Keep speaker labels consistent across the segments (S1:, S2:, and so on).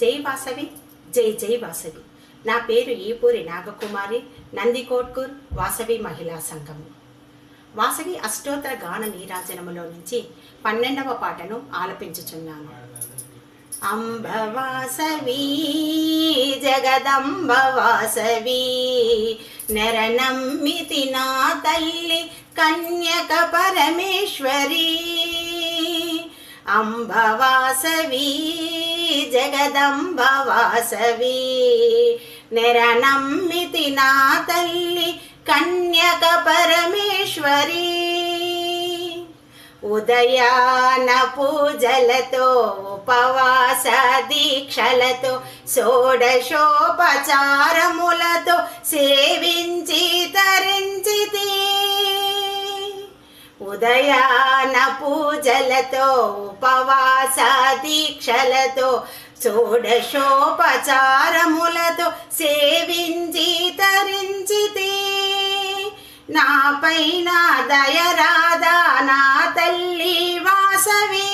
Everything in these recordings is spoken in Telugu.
S1: జై వాసవి జై జై వాసవి. నా పేరు ఈపూరి నాగకుమారి నందికోట్కూర్ వాసవి మహిళా సంఘం వాసవి అష్టోత్తర గాన నీరాజనములో నుంచి పన్నెండవ పాటను ఆలపించుచున్నాను. అంబవాసవి జగదంబవాసవి నెరనమ్మితి నా తల్లి కన్యక పరమేశ్వరి. అంబవాసవి జగదంబ వాసవి నెరనమ్మితి నా తల్లి కన్యక పరమేశ్వరి. ఉదయాన పూజలతో ఉపవాస దీక్షలతో షోడశోపచారములతో సేవించి తరించితే. ఉదయాన పూజలతో ఉపవాస దీక్షలతో షోడశోపచారములతో సేవించి తరించితి నా పైన దయరాదా నా తల్లి వాసవి.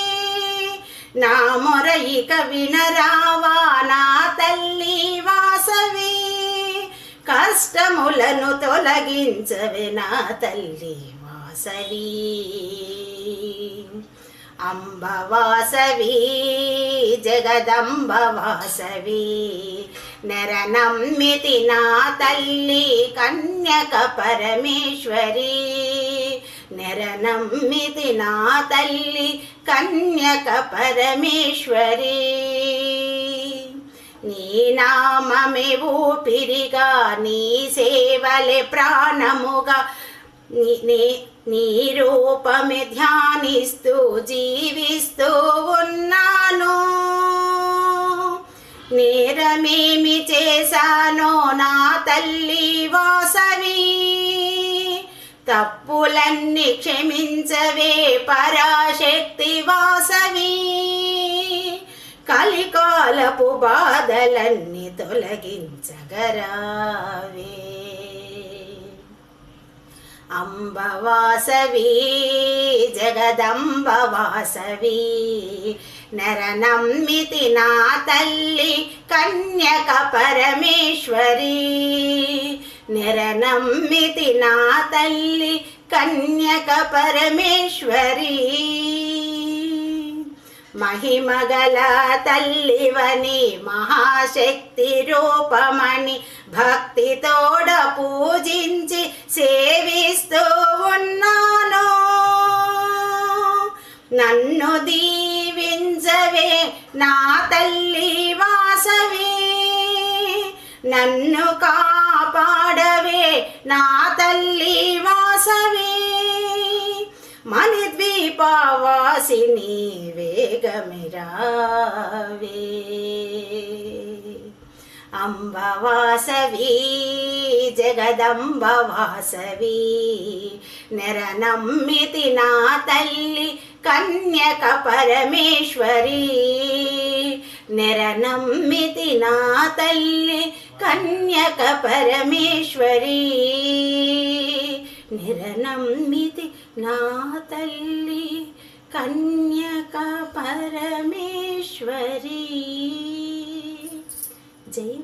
S1: నా మొరయిక వినరావా నా తల్లి వాసవి. కష్టములను తొలగించవే నా తల్లి వాసవి. అంబవాసవి జగదంబవాసవి నరనమ్మితి నా తల్లి కన్యక పరమేశ్వరి. నరనమ్మితి నా తల్లి కన్యక పరమేశ్వరి. నీ నామమే ఊపిరిగా నీ సేవలే ప్రాణముగా నీ నీ- రూపమే ధ్యానిస్తూ జీవిస్తూ ఉన్నాను. నేరమేమి చేశానో నా తల్లి వాసవి. తప్పులన్నీ క్షమించవే పరాశక్తి వాసవి. కలికాలపు బాధలన్నీ తొలగించగరావే. అంబవాసవి జగదంబవాసవి. నరనమ్మితి నా తల్లి కన్యక పరమేశ్వరి. నిరనమ్మితి నా తల్లి కన్యక పరమేశ్వరి. మహిమగల తల్లివని మహాశక్తి రూపమని భక్తితోడ పూజించి సేవిస్తూ నన్ను దీవించవే నా తల్లి వాసవే. నన్ను కాపాడవే నా తల్లి వాసవి. మణిద్వీపవాసిని వేగమిరావే అంబవాసవి జగదంబవాసవి నెరనమ్మితి నా తల్లి కన్యక పరమేశ్వరి. నెరనమ్మితి నా తల్లి కన్యక పరమేశ్వరి. నిరనమ్మితి నా తల్లి కన్యక పరమేశ్వరి. జై